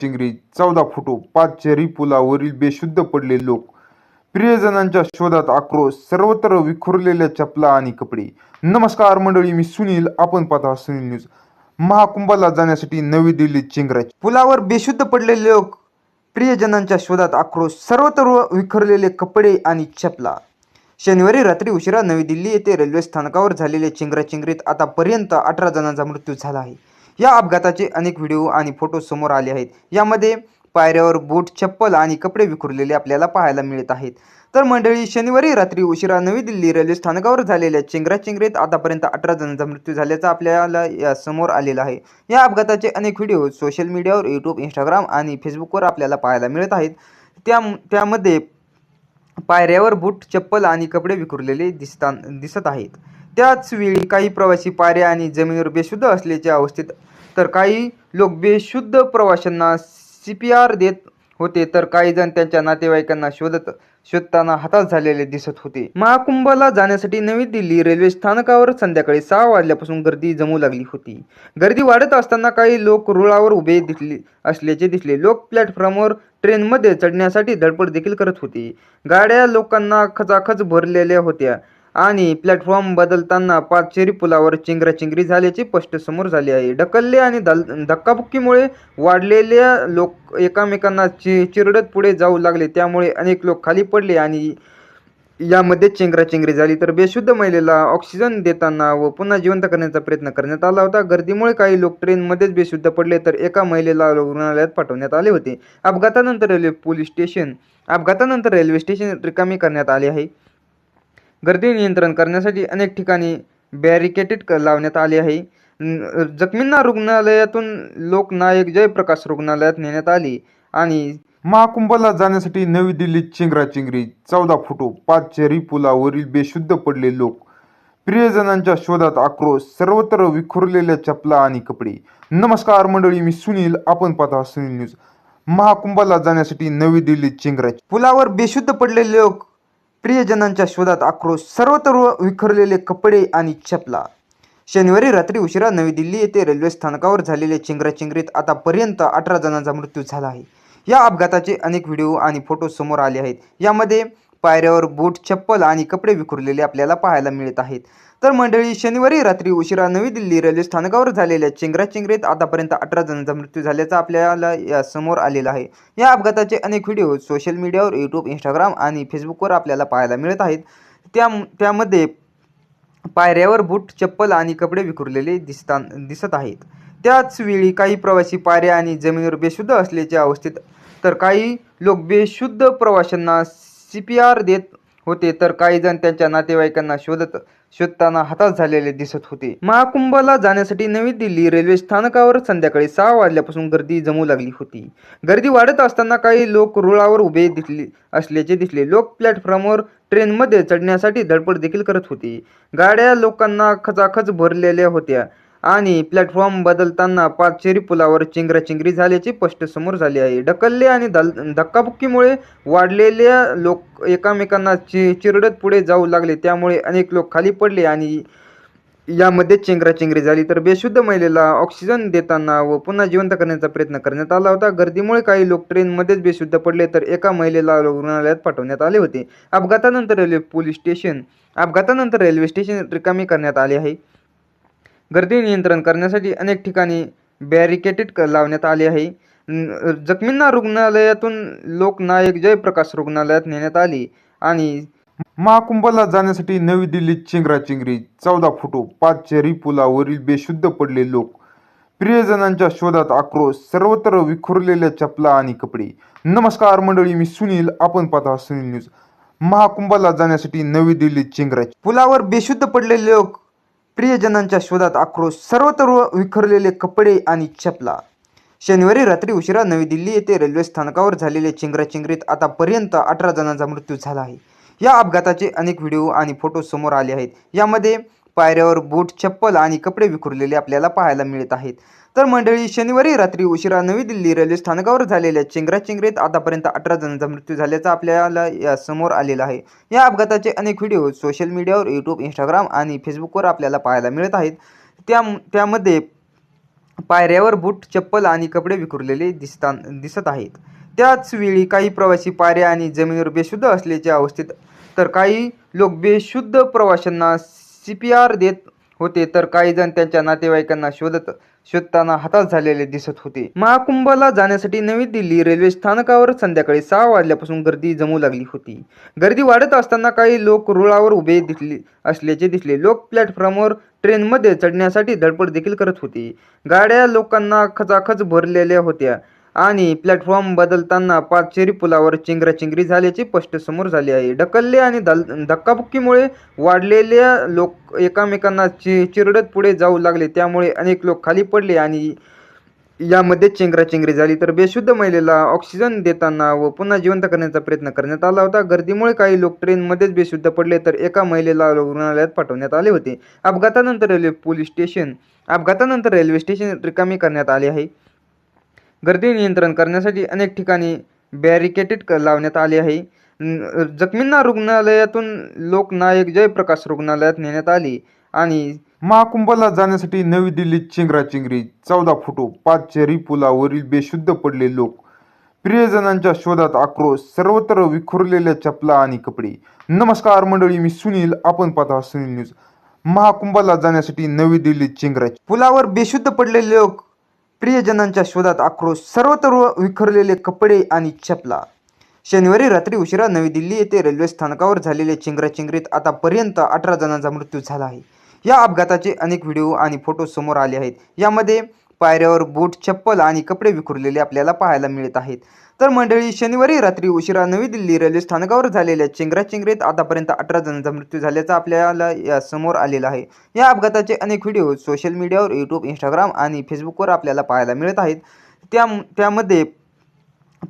चिंगरी चौदा फोटो पाच चेरी पुलावरील बेशुद्ध पडले लोक. प्रियजनांच्या शोधात आक्रोश सर्वत्र विखुरलेल्या चपला आणि कपडे. नमस्कार मंडळी मी सुनील. आपण पाहता सुनील न्यूज. महाकुंभाला जाण्यासाठी नवी दिल्ली चिंगराज पुलावर बेशुद्ध पडलेले लोक. प्रियजनांच्या शोधात आक्रोश सर्वत्र विखरलेले कपडे आणि चपला. शनिवारी रात्री उशिरा नवी दिल्ली येथे रेल्वे स्थानकावर झालेल्या चिंगराचिंगरीत आतापर्यंत अठरा जणांचा मृत्यू झाला आहे. या अपघाताचे अनेक व्हिडिओ आणि फोटो समोर आले आहेत. यामध्ये पायऱ्यावर बूट चप्पल आणि कपडे विखुरलेले आपल्याला पाहायला मिळत आहेत. तर मंडळी शनिवारी रात्री उशिरा नवी दिल्ली रेल्वे स्थानकावर झालेल्या चेंगराचेंगरीत आतापर्यंत अठरा जणांचा मृत्यू झाल्याचा आपल्याला या समोर आलेला आहे. या अपघाताचे अनेक व्हिडिओ सोशल मीडियावर यूट्यूब इंस्टाग्राम आणि फेसबुकवर आपल्याला पाहायला मिळत आहेत. त्या त्यामध्ये पायऱ्यावर बूट चप्पल आणि कपडे विखुरलेले दिसता दिसत आहेत. त्याच वेळी काही प्रवासी पायऱ्या आणि जमिनीवर बेशुद्ध असल्याच्या अवस्थेत. तर काही लोक बेशुद्ध प्रवाशांना सी पी आर देत होते तर काही जण त्यांच्या नातेवाईकांना शोधत शोधताना हताश झालेले दिसत होते. महाकुंभला जाण्यासाठी नवी दिल्ली रेल्वे स्थानकावर संध्याकाळी सहा वाजल्यापासून गर्दी जमू लागली होती. गर्दी वाढत असताना काही लोक रुळावर उभे दिसले असल्याचे दिसले. लोक प्लॅटफॉर्मवर ट्रेनमध्ये चढण्यासाठी धडपड देखील करत होते. गाड्या लोकांना खचाखच भरलेल्या होत्या. आणि प्लॅटफॉर्म बदलताना पाचेरी पुलावर चिंगराचिंगरी झाल्याचे स्पष्ट समोर झाले आहे. ढकलले आणि दल धक्काबुक्कीमुळे वाढलेल्या लोक एकामेकांना चि चिरडत पुढे जाऊ लागले. त्यामुळे अनेक लोक खाली पडले आणि यामध्ये चेंगराचेंगरी झाली. तर बेशुद्ध महिलेला ऑक्सिजन देताना व पुन्हा जिवंत करण्याचा प्रयत्न करण्यात आला होता. गर्दीमुळे काही लोक ट्रेनमध्येच बेशुद्ध पडले तर एका महिलेला रुग्णालयात पाठवण्यात आले होते. अपघातानंतर रेल्वे पोलीस स्टेशन अपघातानंतर रेल्वे स्टेशन रिकामी करण्यात आले आहे. गर्दी नियंत्रण करण्यासाठी अनेक ठिकाणी बॅरिकेटेड क- लावण्यात आले आहे. जखमींना रुग्णालयातून लोकनायक जयप्रकाश रुग्णालयात नेण्यात आली आणि महाकुंभाला जाण्यासाठी नवी दिल्लीत चिंगराचिंगरी चौदा फोटो पाचचेरी पुलावरील बेशुद्ध पडले लोक. प्रियजनांच्या शोधात आक्रोश सर्वत्र विखुरलेल्या चपला आणि कपडे. नमस्कार मंडळी मी सुनील आपण पाहता सुनील न्यूज. महाकुंभाला जाण्यासाठी नवी दिल्लीत चिंगराची पुलावर बेशुद्ध पडलेले लोक प्रियजनांच्या शोधात आक्रोश सर्वत्र विखरलेले कपडे आणि चपला. शनिवारी रात्री उशिरा नवी दिल्ली येथे रेल्वे स्थानकावर झालेल्या चिंगराचिंगरीत आतापर्यंत अठरा जणांचा मृत्यू झाला आहे. या अपघाताचे अनेक व्हिडिओ आणि फोटो समोर आले आहेत. यामध्ये पायऱ्यावर बूट चप्पल आणि कपडे विखुरलेले आपल्याला पाहायला मिळत आहेत. तर मंडळी शनिवारी रात्री उशिरा नवी दिल्ली रेल्वे स्थानकावर झालेल्या चेंगराचेंगरीत आतापर्यंत अठरा जणांचा मृत्यू झाल्याचा आपल्याला या समोर आलेला आहे. या अपघाताचे अनेक व्हिडिओ सोशल मीडियावर यूट्यूब इंस्टाग्राम आणि फेसबुकवर आपल्याला पाहायला मिळत आहेत. त्या त्यामध्ये पायऱ्यावर बूट चप्पल आणि कपडे विखुरलेले दिसता दिसत आहेत. त्याच वेळी काही प्रवासी पायऱ्या आणि जमिनीवर बेशुद्ध असल्याच्या अवस्थेत तर काही लोक बेशुद्ध प्रवाशांना सी पी आर देत होते तर काही जण त्यांच्या नातेवाईकांना शोधत शोधताना हताश झालेले दिसत होते. महाकुंभला जाण्यासाठी नवी दिल्ली रेल्वे स्थानकावर संध्याकाळी सहा वाजल्यापासून गर्दी जमू लागली होती. गर्दी वाढत असताना काही लोक रुळावर उभे दिसले असल्याचे दिसले. लोक प्लॅटफॉर्मवर ट्रेनमध्ये चढण्यासाठी धडपड देखील करत होते. गाड्या लोकांना खचाखच भरलेल्या होत्या. आणि प्लॅटफॉर्म बदलताना पाचेरी पुलावर चिंगराचिंगरी झाल्याचे स्पष्ट समोर झाले आहे. ढकलले आणि दल धक्काबुक्कीमुळे वाढलेल्या लोक एकामेकांना चि चिरडत पुढे जाऊ लागले. त्यामुळे अनेक लोक खाली पडले आणि यामध्ये चेंगराचेंगरी झाली. तर बेशुद्ध महिलेला ऑक्सिजन देताना व पुन्हा जिवंत करण्याचा प्रयत्न करण्यात आला होता. गर्दीमुळे काही लोक ट्रेनमध्येच बेशुद्ध पडले तर एका महिलेला रुग्णालयात पाठवण्यात आले होते. अपघातानंतर रेल्वे पोलीस स्टेशन अपघातानंतर रेल्वे स्टेशन रिकामी करण्यात आले आहे. गर्दी नियंत्रण करण्यासाठी अनेक ठिकाणी बॅरिकेटेड क- लावण्यात आले आहे. जखमींना रुग्णालयातून लोकनायक जयप्रकाश रुग्णालयात नेण्यात आली आणि महाकुंभाला जाण्यासाठी नवी दिल्लीत चिंगराचिंगरी चौदा फोटो पाच चेरी पुलावरील बेशुद्ध पडले लोक. प्रियजनांच्या शोधात आक्रोश सर्वत्र विखुरलेल्या चपला आणि कपडे. नमस्कार मंडळी मी सुनील आपण पाहता सुनील न्यूज. महाकुंभाला जाण्यासाठी नवी दिल्लीत चिंगराची पुलावर बेशुद्ध पडलेले लोक प्रियजनांच्या शोधात आक्रोश सर्वत्र विखरलेले कपडे आणि चपला. शनिवारी रात्री उशिरा नवी दिल्ली येथे रेल्वे स्थानकावर झालेल्या चिंगराचिंगरीत आतापर्यंत अठरा जणांचा मृत्यू झाला आहे. या अपघाताचे अनेक व्हिडिओ आणि फोटो समोर आले आहेत. यामध्ये पायऱ्यावर बूट चप्पल आणि कपडे विखुरलेले आपल्याला पाहायला मिळत आहेत. तर मंडळी शनिवारी रात्री उशिरा नवी दिल्ली रेल्वे स्थानकावर झालेल्या चिंगराचिंगरीत आतापर्यंत अठरा जणांचा मृत्यू झाल्याचा आपल्याला या समोर आलेला आहे. या अपघाताचे अनेक व्हिडिओ सोशल मीडियावर यूट्यूब इंस्टाग्राम आणि फेसबुकवर आपल्याला पाहायला मिळत आहेत. त्या त्यामध्ये पायऱ्यावर बूट चप्पल आणि कपडे विखुरलेले दिसता दिसत आहेत. त्याच वेळी काही प्रवासी पायऱ्या आणि जमिनीवर बेशुद्ध असल्याच्या अवस्थेत तर काही लोक बेशुद्ध प्रवाशांना सी पी आर देत होते तर काही जण त्यांच्या नातेवाईकांना शोधत शोधताना हताश झालेले दिसत होते. महाकुंभला जाण्यासाठी नवी दिल्ली रेल्वे स्थानकावर संध्याकाळी सहा वाजल्यापासून गर्दी जमू लागली होती. गर्दी वाढत असताना काही लोक रुळावर उभे दिसले असल्याचे दिसले. लोक प्लॅटफॉर्मवर ट्रेनमध्ये चढण्यासाठी धडपड देखील करत होते. गाड्या लोकांना खचाखच भरलेल्या होत्या. आणि प्लॅटफॉर्म बदलताना पाचेरी पुलावर चिंगराचिंगरी झाल्याचे स्पष्ट समोर झाले आहे. ढकलले आणि दल धक्काबुक्कीमुळे वाढलेल्या लोक एकामेकांना चि चिरडत पुढे जाऊ लागले. त्यामुळे अनेक लोक खाली पडले आणि यामध्ये चेंगराचेंगरी झाली. तर बेशुद्ध महिलेला ऑक्सिजन देताना व पुन्हा जिवंत करण्याचा प्रयत्न करण्यात आला होता. गर्दीमुळे काही लोक ट्रेनमध्येच बेशुद्ध पडले तर एका महिलेला रुग्णालयात पाठवण्यात आले होते. अपघातानंतर रेल्वे पोलीस स्टेशन अपघातानंतर रेल्वे स्टेशन रिकामी करण्यात आले आहे. गर्दी नियंत्रण करण्यासाठी अनेक ठिकाणी बॅरिकेटेड क- लावण्यात आले आहे. जखमींना रुग्णालयातून लोकनायक जयप्रकाश रुग्णालयात नेण्यात आली आणि महाकुंभला जाण्यासाठी नवी दिल्लीत चेंगराचेंगरी चौदा फोटो पाच चेरी पुलावरील बेशुद्ध पडले लोक. प्रियजनांच्या शोधात आक्रोश सर्वत्र विखुरलेल्या चपला आणि कपडे. नमस्कार मंडळी मी सुनील आपण पाहता सुनील न्यूज. महाकुंभला जाण्यासाठी नवी दिल्लीत चेंगरा. पुलावर बेशुद्ध पडलेले लोक प्रियजनांच्या शोधात आक्रोश सर्वत्र विखरलेले कपडे आणि चपला. शनिवारी रात्री उशिरा नवी दिल्ली येथे रेल्वे स्थानकावर झालेल्या चिंगराचिंगरीत आतापर्यंत अठरा जणांचा मृत्यू झाला आहे. या अपघाताचे अनेक व्हिडिओ आणि फोटो समोर आले आहेत. यामध्ये पायऱ्यावर बूट चप्पल आणि कपडे विखुरलेले आपल्याला पाहायला मिळत आहेत. तर मंडळी शनिवारी रात्री उशिरा नवी दिल्ली रेल्वे स्थानकावर झालेल्या चेंगराचेंगरीत आतापर्यंत अठरा जणांचा मृत्यू झाल्याचा आपल्याला या समोर आलेला आहे. या अपघाताचे अनेक व्हिडिओ सोशल मीडियावर यूट्यूब इंस्टाग्राम आणि फेसबुकवर आपल्याला पाहायला मिळत आहेत. त्या त्यामध्ये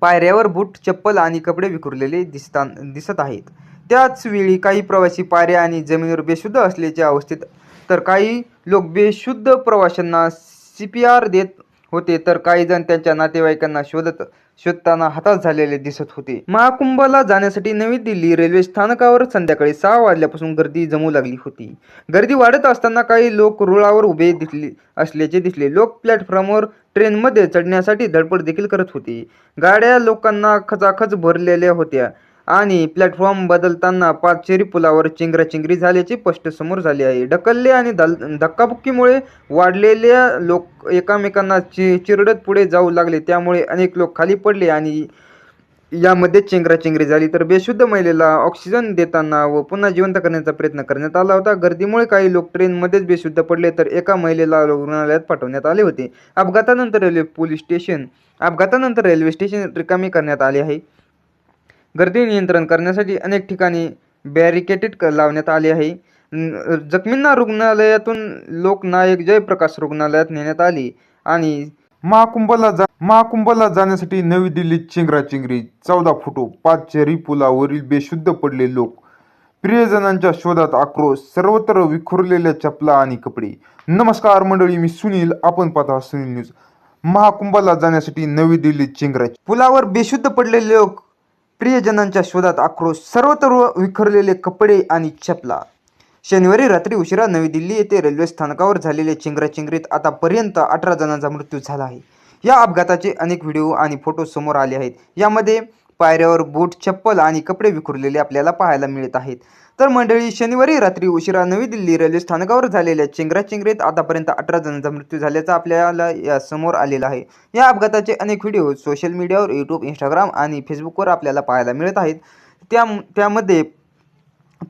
पायऱ्यावर बूट चप्पल आणि कपडे विखुरलेले दिसता दिसत आहेत. त्याच वेळी काही प्रवासी पायऱ्या आणि जमिनीवर बेशुद्ध असल्याच्या अवस्थेत तर काही लोक बेशुद्ध प्रवाशांना सी पी आर देत होते तर काही जण त्यांच्या नातेवाईकांना शोधत शोधताना हताश झालेले दिसत होते. महाकुंभला जाण्यासाठी नवी दिल्ली रेल्वे स्थानकावर संध्याकाळी सहा वाजल्यापासून गर्दी जमू लागली होती. गर्दी वाढत असताना काही लोक रुळावर उभे दिसले असल्याचे दिसले. लोक प्लॅटफॉर्मवर ट्रेनमध्ये चढण्यासाठी धडपड देखील करत होते. गाड्या लोकांना खचाखच भरलेल्या होत्या. आणि प्लॅटफॉर्म बदलताना पाचेरी पुलावर चिंगराचिंगरी झाल्याचे स्पष्ट समोर झाले आहे. ढकलले आणि दल धक्काबुक्कीमुळे वाढलेल्या लोक एकामेकांना चि चिरडत पुढे जाऊ लागले. त्यामुळे अनेक लोक खाली पडले आणि यामध्ये चेंगराचेंगरी झाली. तर बेशुद्ध महिलेला ऑक्सिजन देताना व पुन्हा जिवंत करण्याचा प्रयत्न करण्यात आला होता. गर्दीमुळे काही लोक ट्रेनमध्येच बेशुद्ध पडले तर एका महिलेला रुग्णालयात पाठवण्यात आले होते. अपघातानंतर रेल्वे पोलीस स्टेशन अपघातानंतर रेल्वे स्टेशन रिकामी करण्यात आले आहे. गर्दी नियंत्रण करण्यासाठी अनेक ठिकाणी बॅरिकेटेड लावण्यात आले आहे. जखमींना रुग्णालयातून लोकनायक जयप्रकाश रुग्णालयात नेण्यात आली आणि महाकुंभला जा महाकुंभला जाण्यासाठी नवी दिल्लीत चिंगराचिंगरी चौदा फुटो पाच चेरी पुलावरील बेशुद्ध पडले लोक. प्रियजनांच्या शोधात आक्रोश सर्वत्र विखुरलेल्या चपला आणि कपडे. नमस्कार मंडळी मी सुनील आपण पाहता सुनील न्यूज. महाकुंभला जाण्यासाठी नवी दिल्लीत चिंगराची पुलावर बेशुद्ध पडलेले लोक प्रियजनांच्या शोधात आक्रोश सर्वत्र विखरलेले कपडे आणि चपला. शनिवारी रात्री उशिरा नवी दिल्ली येथे रेल्वे स्थानकावर झालेल्या चिंगराचिंगरीत आतापर्यंत अठरा जणांचा मृत्यू झाला आहे. या अपघाताचे अनेक व्हिडिओ आणि फोटो समोर आले आहेत. यामध्ये पायऱ्यावर बूट चप्पल आणि कपडे विखुरलेले आपल्याला पाहायला मिळत आहेत. तर मंडळी शनिवारी रात्री उशिरा नवी दिल्ली रेल्वे स्थानकावर झालेल्या चेंगराचेंगरीत आतापर्यंत अठरा जणांचा मृत्यू झाल्याचा आपल्याला या समोर आलेला आहे. या अपघाताचे अनेक व्हिडिओ सोशल मीडियावर यूट्यूब इंस्टाग्राम आणि फेसबुकवर आपल्याला पाहायला मिळत आहेत. त्या त्यामध्ये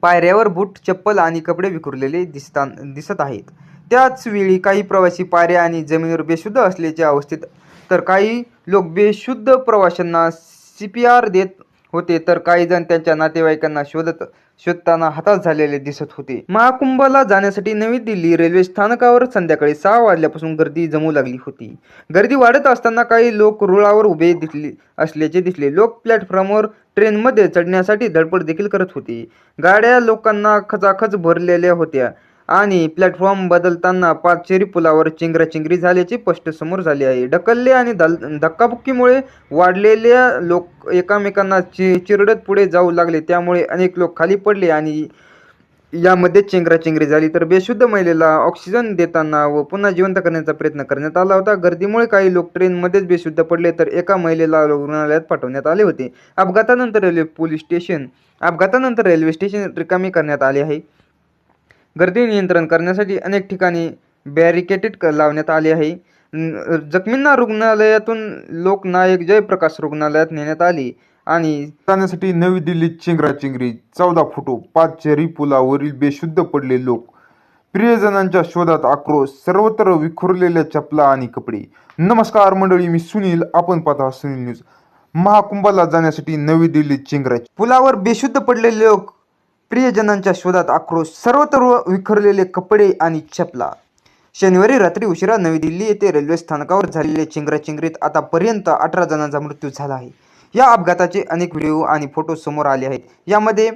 पायऱ्यावर बूट चप्पल आणि कपडे विखुरलेले दिसता दिसत आहेत. त्याच वेळी काही प्रवासी पायऱ्या आणि जमिनीवर बेशुद्ध असल्याच्या अवस्थेत तर काही लोक बेशुद्ध प्रवाशांना सी पी आर देत होते तर काही जण त्यांच्या नातेवाईकांना शोधत शोधताना हताश झालेले दिसत होते. महाकुंभला जाण्यासाठी नवी दिल्ली रेल्वे स्थानकावर संध्याकाळी सहा वाजल्यापासून गर्दी जमू लागली होती. गर्दी वाढत असताना काही लोक रुळावर उभे दिसले असल्याचे दिसले. लोक प्लॅटफॉर्मवर ट्रेनमध्ये चढण्यासाठी धडपड देखील करत होते. गाड्या लोकांना खचाखच भरलेल्या होत्या. आणि प्लॅटफॉर्म बदलताना पाचशेरी पुलावर चिंगराचिंगरी झाल्याचे स्पष्ट समोर झाले आहे. ढकलले आणि दल धक्काबुक्कीमुळे वाढलेल्या लोक एकामेकांना चि चिरडत पुढे जाऊ लागले. त्यामुळे अनेक लोक खाली पडले आणि यामध्ये चेंगराचेंगरी झाली. तर बेशुद्ध महिलेला ऑक्सिजन देताना व पुन्हा जिवंत करण्याचा प्रयत्न करण्यात आला होता. गर्दीमुळे काही लोक ट्रेनमध्येच बेशुद्ध पडले तर एका महिलेला रुग्णालयात पाठवण्यात आले होते. अपघातानंतर रेल्वे पोलीस स्टेशन अपघातानंतर रेल्वे स्टेशन रिकामी करण्यात आले आहे. गर्दी नियंत्रण करण्यासाठी अनेक ठिकाणी बॅरिकेटेड क- लावण्यात आले आहे. जखमींना रुग्णालयातून लोकनायक जयप्रकाश रुग्णालयात नेण्यात आली आणि जाण्यासाठी नवी दिल्लीत चेंगराचेंगरी चौदा फुटो पाच चेरी पुलावरील बेशुद्ध पडले लोक. प्रियजनांच्या शोधात आक्रोश सर्वत्र विखुरलेल्या चपला आणि कपडे. नमस्कार मंडळी मी सुनील आपण पाहता सुनील न्यूज. महाकुंभाला जाण्यासाठी नवी दिल्लीत चेंगरा. पुलावर बेशुद्ध पडलेले लोक प्रियजनांच्या शोधात आक्रोश सर्वत्र विखरलेले कपडे आणि चपला. शनिवारी रात्री उशिरा नवी दिल्ली येथे रेल्वे स्थानकावर झालेल्या चिंगराचिंगरीत आतापर्यंत अठरा जणांचा मृत्यू झाला आहे. या अपघाताचे अनेक व्हिडिओ आणि फोटो समोर आले आहेत. यामध्ये